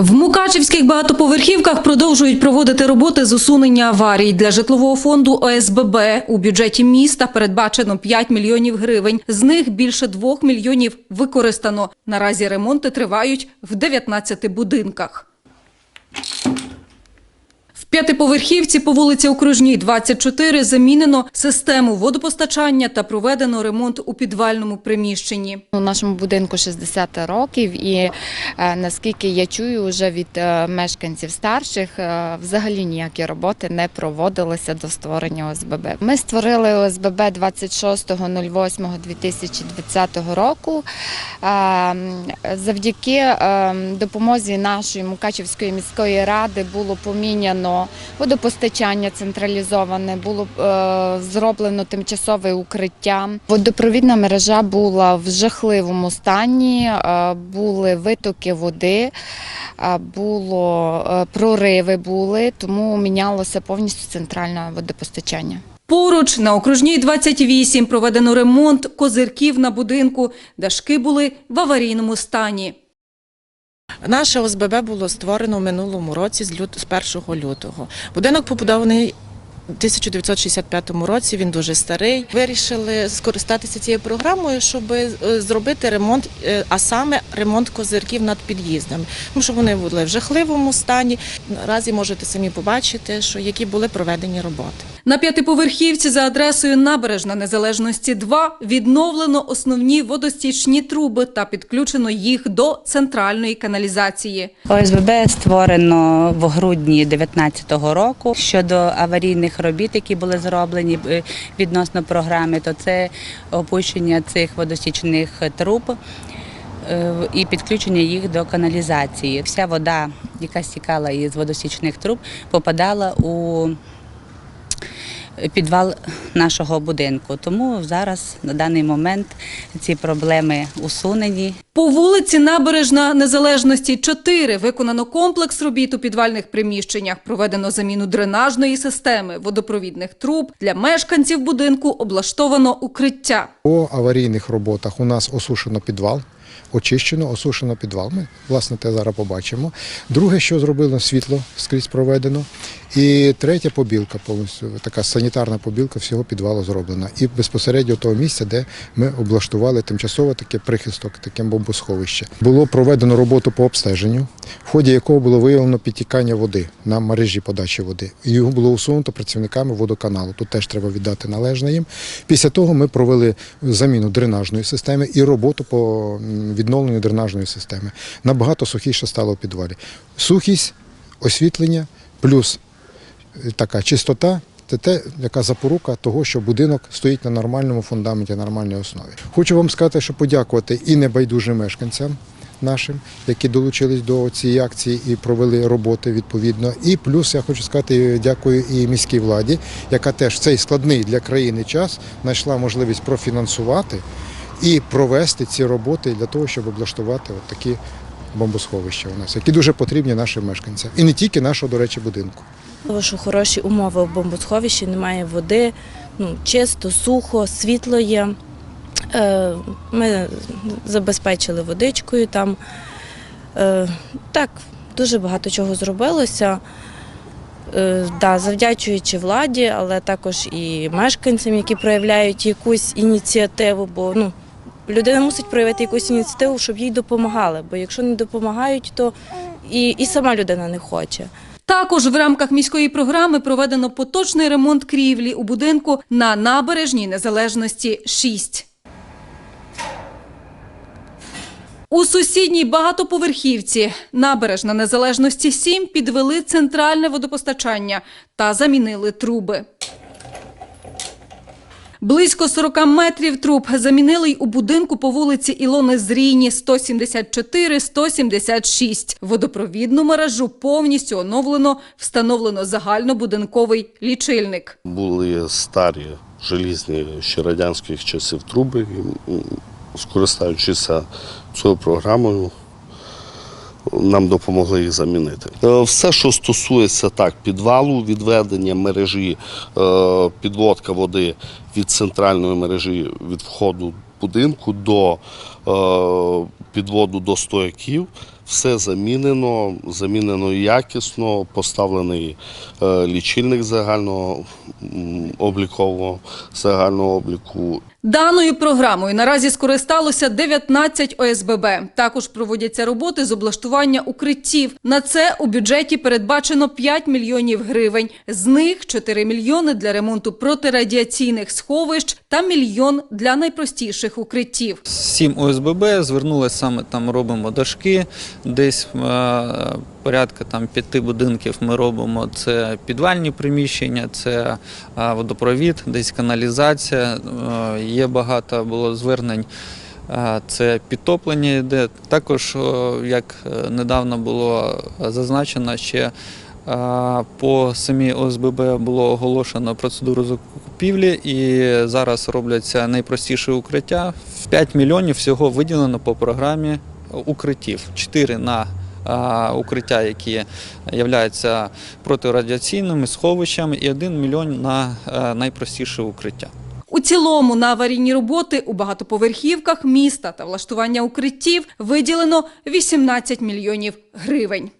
В Мукачівських багатоповерхівках продовжують проводити роботи з усунення аварій. Для житлового фонду ОСББ у бюджеті міста передбачено 5 мільйонів гривень. З них більше 2 мільйонів використано. Наразі ремонти тривають в 19 будинках. П'ятиповерхівці по вулиці Окружній, 24, замінено систему водопостачання та проведено ремонт у підвальному приміщенні. У нашому будинку 60 років, і е, наскільки я чую, вже від е, мешканців старших е, взагалі ніякі роботи не проводилися до створення ОСББ. Ми створили ОСББ 26.08.2020 року. Завдяки е, допомозі нашої Мукачівської міської ради було поміняно водопостачання централізоване, було е, зроблено тимчасове укриття. Водопровідна мережа була в жахливому стані, е, були витоки води, е, було прориви були, тому мінялося повністю центральне водопостачання. Поруч на окружній 28 проведено ремонт козирків на будинку. Дашки були в аварійному стані. Наше ОСББ було створено в минулому році з, лют... з 1 лютого. Будинок побудований 1965 році, він дуже старий. Вирішили скористатися цією програмою, щоб е, зробити ремонт, е, а саме ремонт козирків над під'їздами. Тому що вони були в жахливому стані. Наразі можете самі побачити, що які були проведені роботи. На п'ятиповерхівці за адресою Набережна Незалежності 2 відновлено основні водостічні труби та підключено їх до центральної каналізації. ОСББ створено в грудні 2019 року. Щодо аварійних робіт, які були зроблені е, відносно програми, то це опущення цих водосічних труб е, і підключення їх до каналізації. Вся вода, яка стікала із водосічних труб, попадала у підвал нашого будинку. Тому зараз на даний момент ці проблеми усунені. По вулиці Набережна Незалежності 4 виконано комплекс робіт у підвальних приміщеннях. Проведено заміну дренажної системи, водопровідних труб. Для мешканців будинку облаштовано укриття. По аварійних роботах у нас осушено підвал. Очищено, осушено підвал. Ми, власне, те зараз побачимо. Друге, що зроблено, світло скрізь проведено. І третя побілка повністю, така санітарна побілка всього підвалу зроблена. І безпосередньо того місця, де ми облаштували тимчасово таке прихисток, таке бомбосховище. Було проведено роботу по обстеженню, в ході якого було виявлено підтікання води на мережі подачі води. Його було усунуто працівниками водоканалу. Тут теж треба віддати належне їм. Після того ми провели заміну дренажної системи і роботу по відновленню дренажної системи. Набагато сухіше стало в підвалі. Сухість, освітлення плюс така чистота. Це те, яка запорука того, що будинок стоїть на нормальному фундаменті, на нормальній основі. Хочу вам сказати, що подякувати і небайдужим мешканцям нашим, які долучились до цієї акції і провели роботи відповідно. І плюс я хочу сказати, дякую і міській владі, яка теж в цей складний для країни час знайшла можливість профінансувати і провести ці роботи для того, щоб облаштувати от такі бомбосховища у нас, які дуже потрібні нашим мешканцям. І не тільки нашого, до речі, будинку. Що хороші умови в бомбосховищі, немає води, ну, чисто, сухо, світло є. Е, Ми забезпечили водичкою там. Е, Так, дуже багато чого зробилося. Е, Да, завдячуючи владі, але також і мешканцям, які проявляють якусь ініціативу, бо ну, людина мусить проявити якусь ініціативу, щоб їй допомагали. Бо якщо не допомагають, то і, і сама людина не хоче. Також в рамках міської програми проведено поточний ремонт крівлі у будинку на Набережній Незалежності 6. У сусідній багатоповерхівці Набережна Незалежності 7 підвели центральне водопостачання та замінили труби. Близько 40 метрів труб замінили й у будинку по вулиці Ілони Зрійні 174-176. Водопровідну мережу повністю оновлено, встановлено загальнобудинковий лічильник. були старі желізні ще радянських часів труби. Скористаючися цією програмою, нам допомогли їх замінити. Е, Все, що стосується так, підвалу, відведення мережі, е, підводка води від центральної мережі від входу будинку до е, підводу до стояків, Все замінено, замінено якісно, поставлений лічильник загального облікового загального обліку Даною програмою наразі скористалося 19 ОСББ. Також проводяться роботи з облаштування укриттів. На це у бюджеті передбачено 5 мільйонів гривень. З них 4 мільйони для ремонту протирадіаційних сховищ та мільйон для найпростіших укриттів. Сім ОСББ звернулися саме там робимо дошки. Десь е, порядка там п'яти будинків ми робимо. Це підвальні приміщення, це водопровід, десь каналізація. Е, є багато було звернень. Це підтоплення йде. Також, як е, недавно було зазначено, ще по самій ОСББ було оголошено процедуру закупівлі, і зараз робляться найпростіші укриття. В 5 мільйонів всього виділено по програмі укриттів. 4 на укриття, які являються протирадіаційними сховищами, і 1 мільйон на е, найпростіше укриття. У цілому на аварійні роботи у багатоповерхівках міста та влаштування укриттів виділено 18 мільйонів гривень.